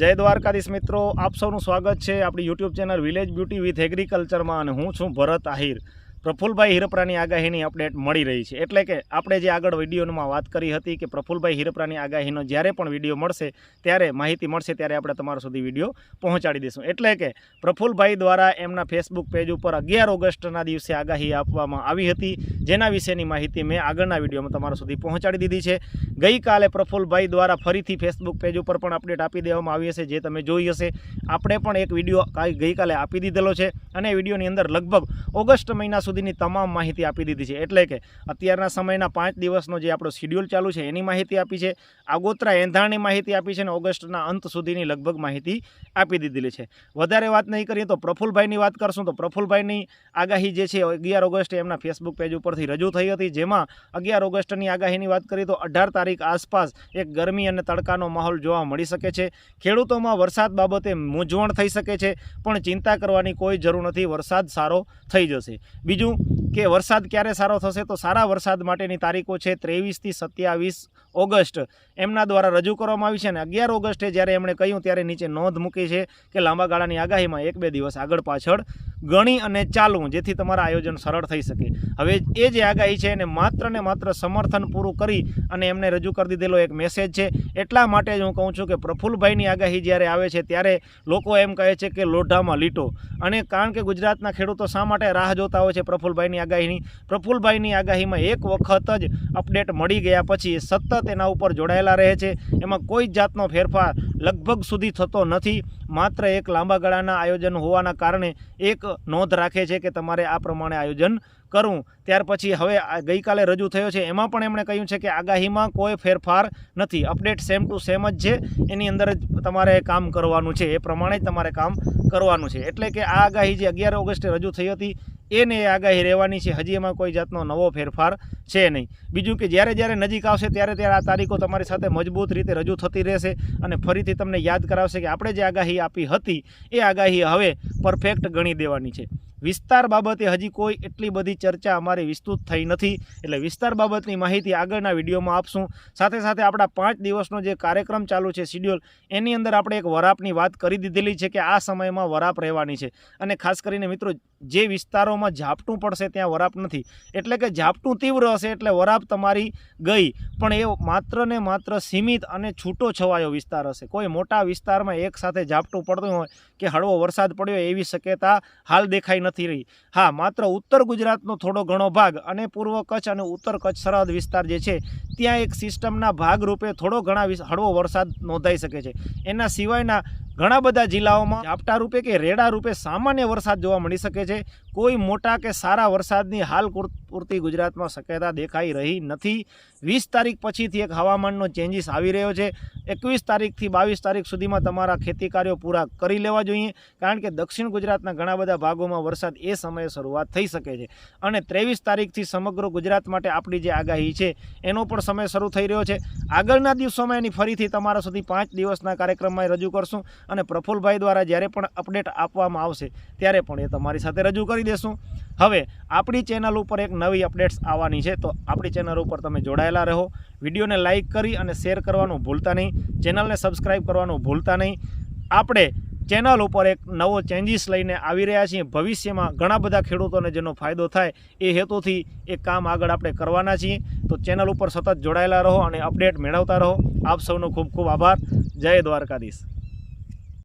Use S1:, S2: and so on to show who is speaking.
S1: જય દ્વારકાધીશ મિત્રો, આપ સૌનું સ્વાગત છે આપણી YouTube channel village beauty with એગ્રીકલ્ચરમાં અને હું છું ભરત આહિર. પ્રફુલભાઈ હિરપરાની આગાહીની અપડેટ મળી રહી છે. એટલે કે આપણે જે આગળ વિડીયોમાં વાત કરી હતી કે પ્રફુલભાઈ હિરપરાની આગાહીનો જ્યારે પણ વીડિયો મળશે, ત્યારે માહિતી મળશે, ત્યારે આપણે તમારા સુધી વીડિયો પહોંચાડી દઈશું. એટલે કે પ્રફુલભાઈ દ્વારા એમના ફેસબુક પેજ ઉપર અગિયાર ઓગસ્ટના દિવસે આગાહી આપવામાં આવી હતી. જેના વિશેની માહિતી મેં આગળના વિડીયોમાં તમારા સુધી પહોંચાડી દીધી છે. ગઈકાલે પ્રફુલભાઈ દ્વારા ફરીથી ફેસબુક પેજ ઉપર પણ અપડેટ આપી દેવામાં આવી હશે, જે તમે જોઈ હશે. આપણે પણ એક વીડિયો ગઈકાલે આપી દીધેલો છે અને વિડીયોની અંદર લગભગ ઓગસ્ટ મહિના સુધીની તમામ માહિતી આપી દીધી છે. એટલે કે અત્યારના સમયના પાંચ દિવસનો જે આપણો શિડ્યુલ ચાલુ છે, એની માહિતી આપી છે. આગોતરા એંધાણની માહિતી આપી છે અને ઓગસ્ટના અંત સુધીની લગભગ માહિતી આપી દીધેલી છે. વધારે વાત નહીં કરીએ તો પ્રફુલભાઈની વાત કરશું. તો પ્રફુલભાઈની આગાહી જે છે, અગિયાર ઓગસ્ટે એમના ફેસબુક પેજ ઉપરથી રજૂ થઈ હતી. જેમાં અગિયાર ઓગસ્ટની આગાહીની વાત કરીએ તો અઢાર તારીખ આસપાસ એક ગરમી અને તડકાનો માહોલ જોવા મળી શકે છે. ખેડૂતોમાં વરસાદ બાબતે મૂંઝવણ થઈ શકે છે, પણ ચિંતા કરવાની કોઈ જરૂર નથી. વરસાદ સારો થઈ જશે. બીજું કે વરસાદ ક્યારે સારો થશે તો સારા વરસાદ માટેની તારીખો છે ત્રેવીસથી સત્યાવીસ ઓગસ્ટ. એમના દ્વારા રજૂ કરવામાં આવી છે અને અગિયાર ઓગસ્ટે જ્યારે એમણે કહ્યું, ત્યારે નીચે નોંધ મૂકી છે કે લાંબા ગાળાની આગાહીમાં એક બે દિવસ આગળ પાછળ ગણી અને ચાલવું, જેથી તમારા આયોજન સરળ થઈ શકે. હવે એ જે આગાહી છે એને માત્ર ને માત્ર સમર્થન પૂરું કરી અને એમને રજૂ કરી દીધેલો એક મેસેજ છે. એટલા માટે જ હું કહું છું કે પ્રફુલભાઈની આગાહી જ્યારે આવે છે, ત્યારે લોકો એમ કહે છે કે લોઢામાં લીટો. અને કારણ કે ગુજરાતના ખેડૂતો શા માટે રાહ જોતા હોય છે પ્રફુલભાઈની આગાહીની? પ્રફુલભાઈની આગાહીમાં એક વખત જ અપડેટ મળી ગયા પછી સતત એના ઉપર જોડાયેલા રહે છે. એમાં કોઈ જ જાતનો ફેરફાર લગભગ સુધી થતો નથી. માત્ર એક લાંબા ગાળાના આયોજન હોવાના કારણે એક નોંધ રાખે છે કે તમારે આ પ્રમાણે આયોજન કરવું. ત્યાર પછી હવે ગઈકાલે રજૂ થયો છે. એમાં પણ એમણે કહ્યું છે કે આગાહીમાં કોઈ ફેરફાર નથી. અપડેટ સેમ ટુ સેમ જ છે. એની અંદર જ તમારે કામ કરવાનું છે. એ પ્રમાણે જ તમારે કામ કરવાનું છે. એટલે કે આ આગાહી જે અગિયાર ઓગસ્ટે રજૂ થઈ હતી એને આગાહી રહેવાની છે. હજી એમાં કોઈ જાતનો નવો ફેરફાર છે નહીં. બીજું કે જ્યારે જ્યારે નજીક આવશે ત્યારે ત્યારે આ તારીખો તમારી સાથે મજબૂત રીતે રજૂ થતી રહેશે અને ફરીથી તમને યાદ કરાવશે કે આપણે જે આગાહી આપી હતી, એ આગાહી હવે પરફેક્ટ ગણી દેવાની છે. વિસ્તાર બાબતે હજી કોઈ એટલી બધી ચર્ચા અમારી વિસ્તૃત થઈ નથી. એટલે વિસ્તાર બાબતની માહિતી આગળના વિડીયોમાં આપશું. સાથે સાથે આપણા પાંચ દિવસનો જે કાર્યક્રમ ચાલુ છે શિડ્યુલ, એની અંદર આપણે એક વરાપની વાત કરી દીધેલી છે કે આ સમયમાં વરાપ રહેવાની છે. અને ખાસ કરીને મિત્રો, જે વિસ્તારોમાં ઝાપટું પડશે ત્યાં વરાપ નથી. એટલે કે ઝાપટું તીવ્ર હશે એટલે વરાપ તમારી ગઈ, પણ એ માત્ર ને માત્ર સીમિત અને છૂટો છવાયો વિસ્તાર હશે. કોઈ મોટા વિસ્તારમાં એક સાથે ઝાપટું પડતું હોય કે હળવો વરસાદ પડ્યો એવી શક્યતા હાલ દેખાઈ નથી. રહી. હા, માત્ર ઉત્તર ગુજરાતનો થોડો ઘણો ભાગ અને પૂર્વ કચ્છ અને ઉત્તર કચ્છ સરહદ વિસ્તાર જે છે, ત્યાં એક સિસ્ટમના ભાગરૂપે થોડો ઘણા હળવો વરસાદ નોંધાઈ શકે છે. એના સિવાયના ઘણા બધા જિલ્લાઓમાં ઝાપટા રૂપે કે રેડા રૂપે સામાન્ય વરસાદ જોવા મળી શકે છે. કોઈ મોટા કે સારા વરસાદની હાલ પૂર- પૂરતી ગુજરાતમાં શક્યતા દેખાઈ રહી નથી. વીસ તારીખ પછીથી એક હવામાનનો ચેન્જીસ આવી રહ્યો છે. એકવીસ તારીખથી બાવીસ તારીખ સુધીમાં તમારા ખેતી કાર્યો પૂરા કરી લેવા જોઈએ, કારણ કે દક્ષિણ ગુજરાતના ઘણા બધા ભાગોમાં વરસાદ એ સમયે શરૂઆત થઈ શકે છે. અને ત્રેવીસ તારીખથી સમગ્ર ગુજરાત માટે આપણી જે આગાહી છે, એનો પણ સમય શરૂ થઈ રહ્યો છે. આગળના દિવસોમાં એની ફરીથી તમારા સુધી પાંચ દિવસના કાર્યક્રમમાં રજૂ કરશું. અને પ્રફુલભાઈ દ્વારા જ્યારે પણ અપડેટ આપવામાં આવશે, ત્યારે પણ એ તમારી સાથે રજૂ કરી દેશું. હવે, આપણી ચેનલ ઉપર એક નવી અપડેટ્સ આવવાની છે, તો આપણી ચેનલ ઉપર તમે જોડાયેલા રહો. વિડીયોને લાઇક કરી અને શેર કરવાનું ભૂલતા નહીં. ચેનલને સબસ્ક્રાઈબ કરવાનું ભૂલતા નહીં. આપણે ચેનલ ઉપર એક નવો ચેન્જીસ લઈને આવી રહ્યા છીએ. ભવિષ્યમાં ઘણા બધા ખેડૂતોને જેનો ફાયદો થાય એ હેતુથી એ કામ આગળ આપણે કરવાના છીએ. તો ચેનલ ઉપર સતત જોડાયેલા રહો અને અપડેટ મેળવતા રહો. આપ સૌનો ખૂબ ખૂબ આભાર. જય દ્વારકાધીશ.